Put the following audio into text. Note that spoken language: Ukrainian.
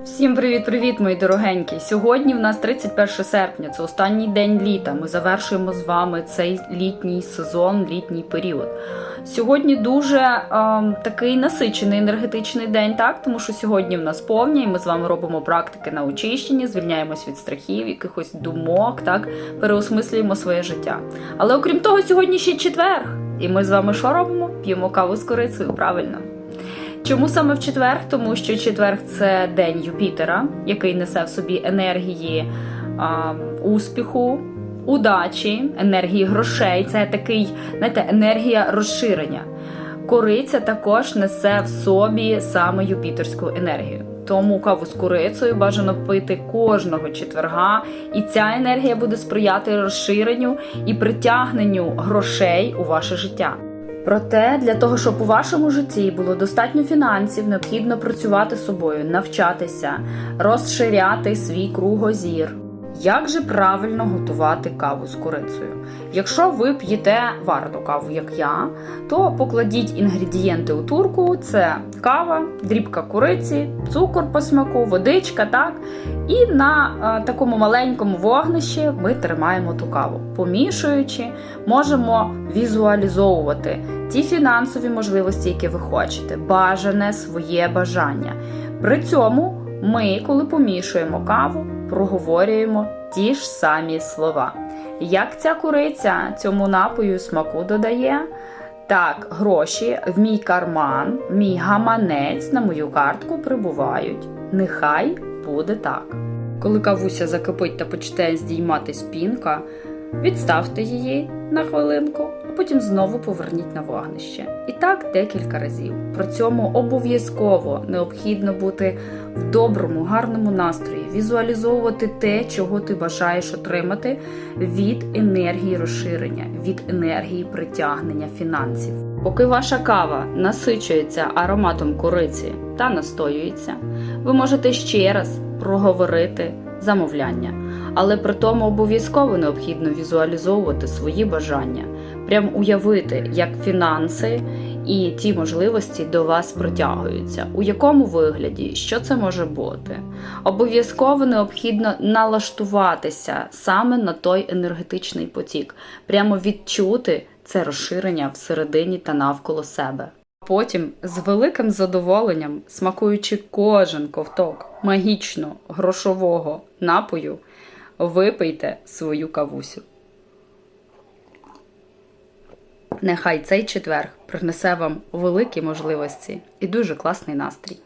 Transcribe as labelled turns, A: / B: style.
A: Всім привіт-привіт, мої дорогенькі! Сьогодні в нас 31 серпня, це останній день літа. Ми завершуємо з вами цей літній сезон, літній період. Сьогодні дуже ем, такий насичений енергетичний день, так тому що сьогодні в нас повня, і ми з вами робимо практики на очищенні, звільняємось від страхів, якихось думок, так переосмислюємо своє життя. Але окрім того, сьогодні ще четверг, і ми з вами що робимо? П'ємо каву з корицею, правильно. Чому саме в четверг? Тому що четверг це день Юпітера, який несе в собі енергії а, успіху, удачі, енергії грошей. Це такий, знаєте, енергія розширення. Кориця також несе в собі саме юпітерську енергію. Тому каву з курицею бажано пити кожного четверга, і ця енергія буде сприяти розширенню і притягненню грошей у ваше життя. Проте для того, щоб у вашому житті було достатньо фінансів, необхідно працювати собою, навчатися, розширяти свій кругозір. Як же правильно готувати каву з курицею? Якщо ви п'єте варену каву, як я, то покладіть інгредієнти у турку: це кава, дрібка куриці, цукор по смаку, водичка, так. І на е, такому маленькому вогнищі ми тримаємо ту каву. Помішуючи, можемо візуалізовувати ті фінансові можливості, які ви хочете, бажане своє бажання. При цьому ми, коли помішуємо каву, проговорюємо ті ж самі слова. Як ця куриця цьому напою смаку додає? Так, гроші в мій карман, мій гаманець на мою картку прибувають. Нехай буде так. Коли кавуся закипить та почне здійматись пінка, відставте її на хвилинку, а потім знову поверніть на вогнище. І так декілька разів. При цьому обов'язково необхідно бути в доброму, гарному настрої, візуалізовувати те, чого ти бажаєш отримати від енергії розширення, від енергії притягнення фінансів. Поки ваша кава насичується ароматом кориці та настоюється, ви можете ще раз проговорити замовляння, але при тому обов'язково необхідно візуалізовувати свої бажання, прям уявити, як фінанси і ті можливості до вас притягуються, у якому вигляді, що це може бути. Обов'язково необхідно налаштуватися саме на той енергетичний потік, прямо відчути це розширення всередині та навколо себе. Потім з великим задоволенням, смакуючи кожен ковток магічно грошового напою, випийте свою кавусю. Нехай цей четверг принесе вам великі можливості і дуже класний настрій.